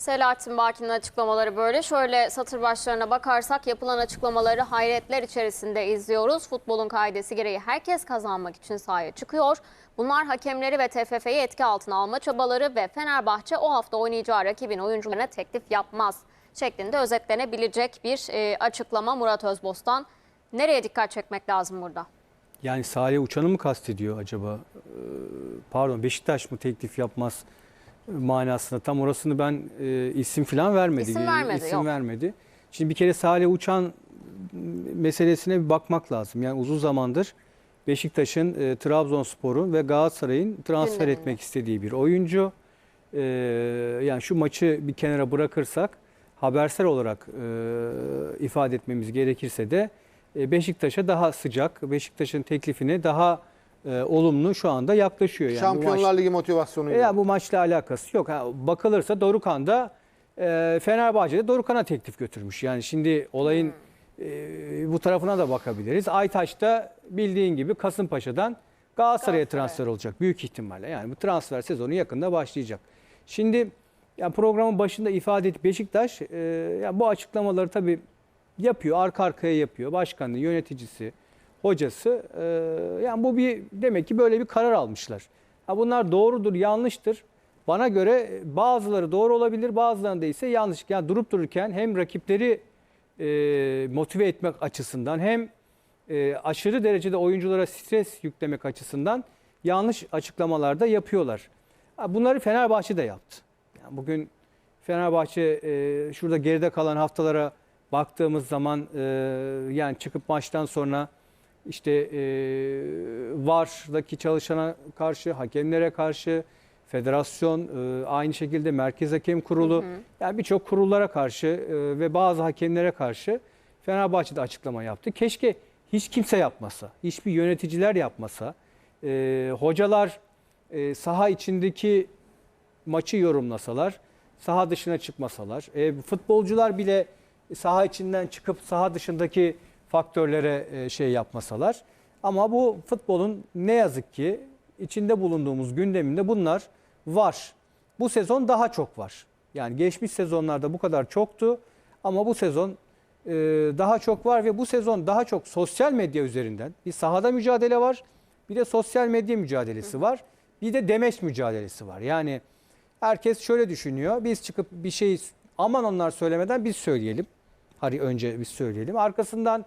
Selahattin Baki'nin açıklamaları böyle. Şöyle satır başlarına bakarsak yapılan açıklamaları hayretler içerisinde izliyoruz. Futbolun kaidesi gereği herkes kazanmak için sahaya çıkıyor. Bunlar hakemleri ve TFF'yi etki altına alma çabaları ve Fenerbahçe o hafta oynayacağı rakibin oyuncularına teklif yapmaz şeklinde özetlenebilecek bir e, açıklama Murat Özbostan. Nereye dikkat çekmek lazım burada? Yani Salih Uçan'ı mı kastediyor acaba? Ee, Pardon Beşiktaş mı teklif yapmaz manasında? Tam orasını ben e, isim falan vermedi. İsim vermedi, İsim yok. vermedi. Şimdi bir kere Salih Uçan meselesine bir bakmak lazım. Yani uzun zamandır Beşiktaş'ın e, Trabzonspor'un ve Galatasaray'ın transfer Gündeminde. etmek istediği bir oyuncu. Ee, yani şu maçı bir kenara bırakırsak habersel olarak e, ifade etmemiz gerekirse de e, Beşiktaş'a daha sıcak, Beşiktaş'ın teklifine daha e, olumlu şu anda yaklaşıyor. Yani bu maç- Şampiyonlar Ligi motivasyonu. e, ya bu maçla alakası yok. Ha, bakılırsa Dorukan da e, Fenerbahçe'de Dorukan'a teklif götürmüş. Yani şimdi olayın e, bu tarafına da bakabiliriz. Aytaç da bildiğin gibi Kasımpaşa'dan Galatasaray'a Galatasaray. transfer olacak büyük ihtimalle. Yani bu transfer sezonu yakında başlayacak. Şimdi ya programın başında ifade ettik Beşiktaş e, ya bu açıklamaları tabii yapıyor, arka arkaya yapıyor. Başkanı, yöneticisi, hocası. e, yani bu bir demek ki böyle bir karar almışlar. Ha bunlar doğrudur, yanlıştır. Bana göre bazıları doğru olabilir, bazılarında ise yanlış. Yani durup dururken hem rakipleri e, motive etmek açısından hem e, aşırı derecede oyunculara stres yüklemek açısından yanlış açıklamalar da yapıyorlar. Bunları Fenerbahçe de yaptı. Yani bugün Fenerbahçe e, şurada geride kalan haftalara baktığımız zaman e, yani çıkıp maçtan sonra işte e, VAR'daki çalışana karşı, hakemlere karşı, federasyon, e, aynı şekilde Merkez Hakem Kurulu, yani birçok kurullara karşı e, ve bazı hakemlere karşı Fenerbahçe'de açıklama yaptı. Keşke hiç kimse yapmasa, hiçbir yöneticiler yapmasa, e, hocalar e, saha içindeki maçı yorumlasalar, saha dışına çıkmasalar, e, futbolcular bile saha içinden çıkıp saha dışındaki faktörlere e, şey yapmasalar. Ama bu futbolun ne yazık ki içinde bulunduğumuz gündeminde bunlar var. Bu sezon daha çok var. Yani geçmiş sezonlarda bu kadar çoktu ama bu sezon e, daha çok var ve bu sezon daha çok sosyal medya üzerinden bir sahada mücadele var, bir de sosyal medya mücadelesi var, bir de demeç mücadelesi var. Yani herkes şöyle düşünüyor. Biz çıkıp bir şey aman onlar söylemeden biz söyleyelim. Hadi önce biz söyleyelim. Arkasından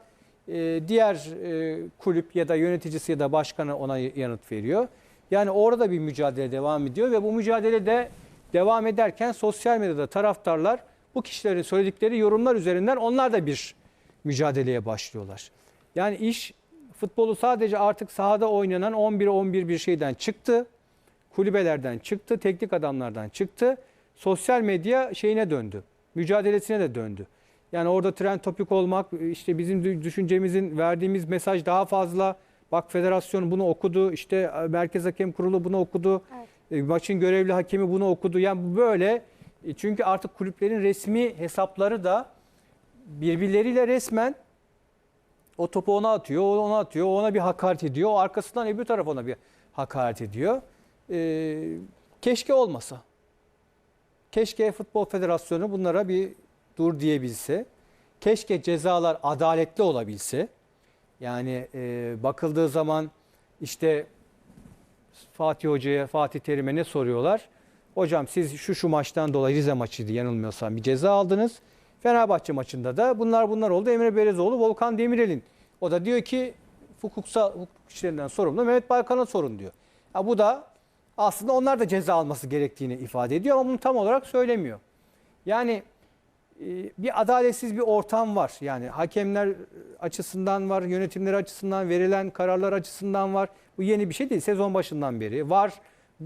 e, diğer e, kulüp ya da yöneticisi ya da başkanı ona yanıt veriyor. Yani orada bir mücadele devam ediyor ve bu mücadelede devam ederken sosyal medyada taraftarlar bu kişilerin söyledikleri yorumlar üzerinden onlar da bir mücadeleye başlıyorlar. Yani iş futbolu sadece artık sahada oynanan 11'e 11 bir şeyden çıktı kulübelerden çıktı, teknik adamlardan çıktı. Sosyal medya şeyine döndü. Mücadelesine de döndü. Yani orada trend topik olmak, işte bizim düşüncemizin verdiğimiz mesaj daha fazla. Bak federasyon bunu okudu, işte Merkez Hakem Kurulu bunu okudu. E, Maçın görevli hakemi bunu okudu. Yani böyle. E, Çünkü artık kulüplerin resmi hesapları da birbirleriyle resmen o topu ona atıyor, o ona atıyor, ona bir hakaret ediyor. O arkasından öbür taraf ona bir hakaret ediyor. Ee, keşke olmasa. Keşke Futbol Federasyonu bunlara bir dur diyebilse. Keşke cezalar adaletli olabilse. Yani e, bakıldığı zaman işte Fatih Hoca'ya, Fatih Terim'e ne soruyorlar? Hocam siz şu şu maçtan dolayı Rize maçıydı yanılmıyorsam bir ceza aldınız. Fenerbahçe maçında da bunlar bunlar oldu. Emre Belezoğlu, Volkan Demirel'in. O da diyor ki hukuksal hukuk işlerinden sorumlu Mehmet Baykan'a sorun diyor. Ha, bu da aslında onlar da ceza alması gerektiğini ifade ediyor ama bunu tam olarak söylemiyor. Yani bir adaletsiz bir ortam var. Yani hakemler açısından var, yönetimler açısından, verilen kararlar açısından var. Bu yeni bir şey değil. Sezon başından beri var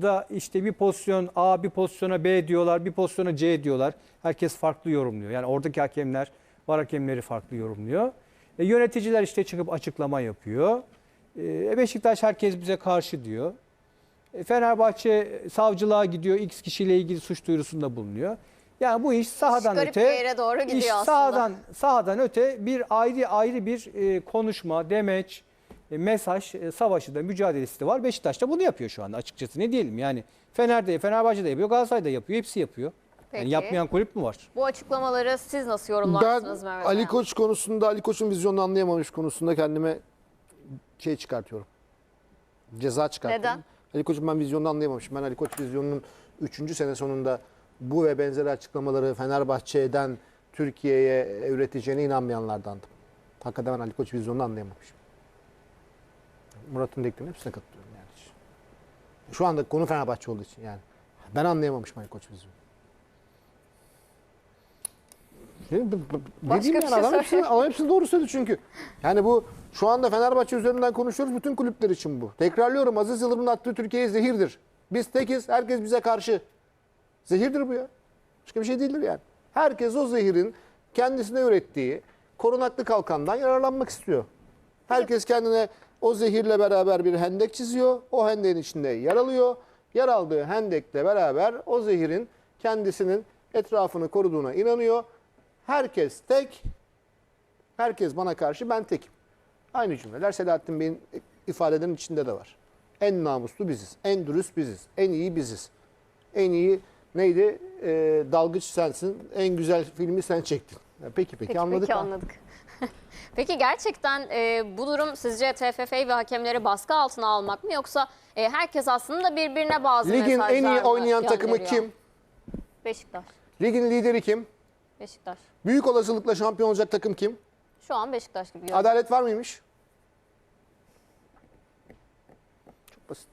da işte bir pozisyon A, bir pozisyona B diyorlar, bir pozisyona C diyorlar. Herkes farklı yorumluyor. Yani oradaki hakemler, var hakemleri farklı yorumluyor. E, yöneticiler işte çıkıp açıklama yapıyor. E, Beşiktaş herkes bize karşı diyor. E, Fenerbahçe savcılığa gidiyor, X kişiyle ilgili suç duyurusunda bulunuyor. Yani bu iş sahadan garip öte bir yere doğru gidiyor iş aslında. sahadan sahadan öte bir ayrı ayrı bir e, konuşma, demeç, e, mesaj e, savaşı da mücadelesi de var. Beşiktaş da bunu yapıyor şu anda açıkçası ne diyelim yani. Fener'de, Fenerbahçe'de yapıyor, Galatasaray'da yapıyor, hepsi yapıyor. Peki. Yani yapmayan kulüp mü var? Bu açıklamaları siz nasıl Ben yorumlarsınız Mehmet Ali Ayan? Koç konusunda, Ali Koç'un vizyonunu anlayamamış konusunda kendime şey çıkartıyorum. Ceza çıkartıyorum. Neden? Ali Koç'un ben vizyonunu anlayamamışım. Ben Ali Koç vizyonunun 3. sene sonunda bu ve benzeri açıklamaları Fenerbahçe'den Türkiye'ye üreteceğine inanmayanlardandım. Hakikaten Ali Koç vizyonunu anlayamamışım. Murat'ın dediklerinin hepsine katılıyorum yani. Şu anda konu Fenerbahçe olduğu için yani. Ben anlayamamışım Ali Koç vizyonu. Bir yani şey adam hepsini, adam hepsini doğru söyledi çünkü. Yani bu şu anda Fenerbahçe üzerinden konuşuyoruz bütün kulüpler için bu. Tekrarlıyorum Aziz Yıldırım'ın attığı Türkiye'ye zehirdir. Biz tekiz herkes bize karşı. Zehirdir bu ya. Başka bir şey değildir yani. Herkes o zehirin kendisine ürettiği korunaklı kalkandan yararlanmak istiyor. Herkes kendine o zehirle beraber bir hendek çiziyor. O hendeğin içinde yer alıyor. Yer aldığı hendekle beraber o zehirin kendisinin etrafını koruduğuna inanıyor. Herkes tek, herkes bana karşı ben tekim. Aynı cümleler Selahattin Bey'in ifadelerinin içinde de var. En namuslu biziz, en dürüst biziz, en iyi biziz. En iyi neydi? Ee, dalgıç sensin, en güzel filmi sen çektin. Ya peki peki, Peki, anladık. peki ha. anladık. peki gerçekten e, bu durum sizce TFF'yi ve hakemleri baskı altına almak mı yoksa e, herkes aslında birbirine bazı Ligin en iyi mesajlar mı oynayan takımı kim? Beşiktaş. Ligin lideri kim? Beşiktaş. Büyük olasılıkla şampiyon olacak takım kim? Şu an Beşiktaş gibi görünüyor. Adalet var mıymış? Çok basit.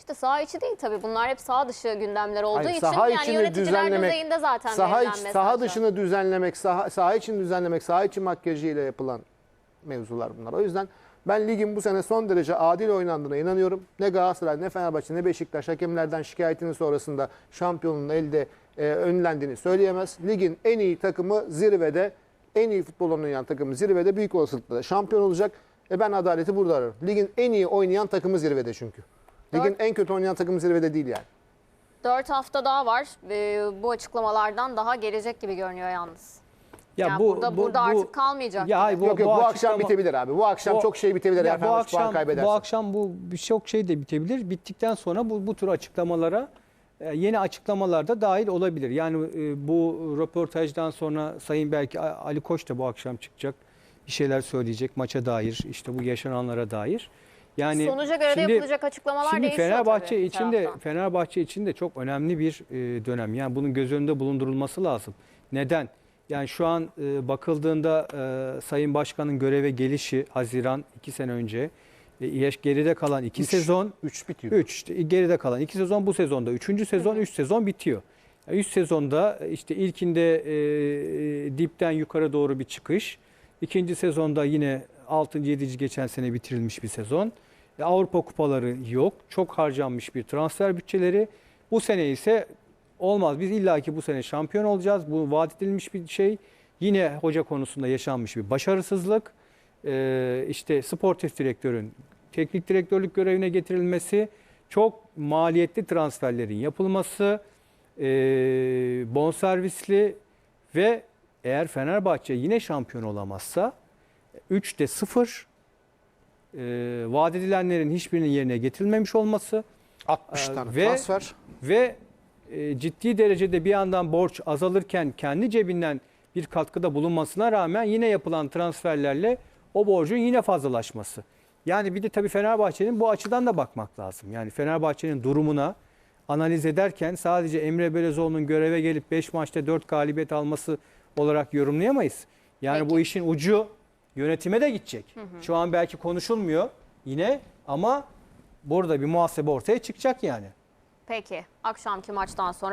İşte saha içi değil tabii. Bunlar hep saha dışı gündemler olduğu Hayır, için saha yani yöneticiler düzeyinde zaten saha, iç, saha dışını düzenlemek, saha, saha için düzenlemek, saha içi makyajıyla yapılan mevzular bunlar. O yüzden ben ligin bu sene son derece adil oynandığına inanıyorum. Ne Galatasaray, ne Fenerbahçe, ne Beşiktaş hakemlerden şikayetinin sonrasında şampiyonun elde e, önlendiğini söyleyemez. Ligin en iyi takımı zirvede, en iyi futbol oynayan takımı zirvede büyük olasılıkla şampiyon olacak. E ben adaleti burada ararım. Ligin en iyi oynayan takımı zirvede çünkü. Ligin en kötü oynayan takımı zirvede değil yani. Dört hafta daha var. Ee, bu açıklamalardan daha gelecek gibi görünüyor yalnız. Ya yani burada, burada artık kalmayacak. Ya hayır, bu- Yok yok bu, akşam açıklama- bitebilir abi. Bu akşam Bu- çok şey bitebilir Ya eğer bu akşam kaybederse. bu akşam bu birçok şey de bitebilir. Bittikten sonra bu bu tür açıklamalara e, yeni açıklamalar da dahil olabilir. Yani e, bu röportajdan sonra Sayın belki Ali Koç da bu akşam çıkacak. Bir şeyler söyleyecek maça dair, işte bu yaşananlara dair. Yani Sonuca göre de şimdi- yapılacak açıklamalar Şimdi değişiyor Fenerbahçe tabii için de taraftan. Fenerbahçe için de çok önemli bir e, dönem. Yani bunun göz önünde bulundurulması lazım. Neden? Yani şu an e, bakıldığında e, Sayın Başkan'ın göreve gelişi Haziran 2 sene önce e, geride kalan 2 Üç. sezon 3 bitiyor. 3 işte geride kalan 2 sezon bu sezonda 3. sezon 3 sezon bitiyor. 3 sezonda işte ilkinde e, e, dipten yukarı doğru bir çıkış. İkinci sezonda yine 6. 7. geçen sene bitirilmiş bir sezon. E, Avrupa kupaları yok. Çok harcanmış bir transfer bütçeleri. Bu sene ise olmaz. Biz illaki bu sene şampiyon olacağız. Bu vaat edilmiş bir şey. Yine hoca konusunda yaşanmış bir başarısızlık. E, işte sportif direktörün teknik direktörlük görevine getirilmesi, çok maliyetli transferlerin yapılması, e, bonservisli ve eğer Fenerbahçe yine şampiyon olamazsa 3'te 0 e, vaat edilenlerin hiçbirinin yerine getirilmemiş olması 60 Ee, tane ve- transfer. ve e, ciddi derecede bir yandan borç azalırken kendi cebinden bir katkıda bulunmasına rağmen yine yapılan transferlerle o borcun yine fazlalaşması. Yani bir de tabii Fenerbahçe'nin bu açıdan da bakmak lazım. Yani Fenerbahçe'nin durumuna analiz ederken sadece Emre Belözoğlu'nun göreve gelip 5 maçta 4 galibiyet alması olarak yorumlayamayız. Yani Peki. bu işin ucu yönetime de gidecek. Şu an belki konuşulmuyor yine ama burada bir muhasebe ortaya çıkacak yani. Peki akşamki maçtan sonra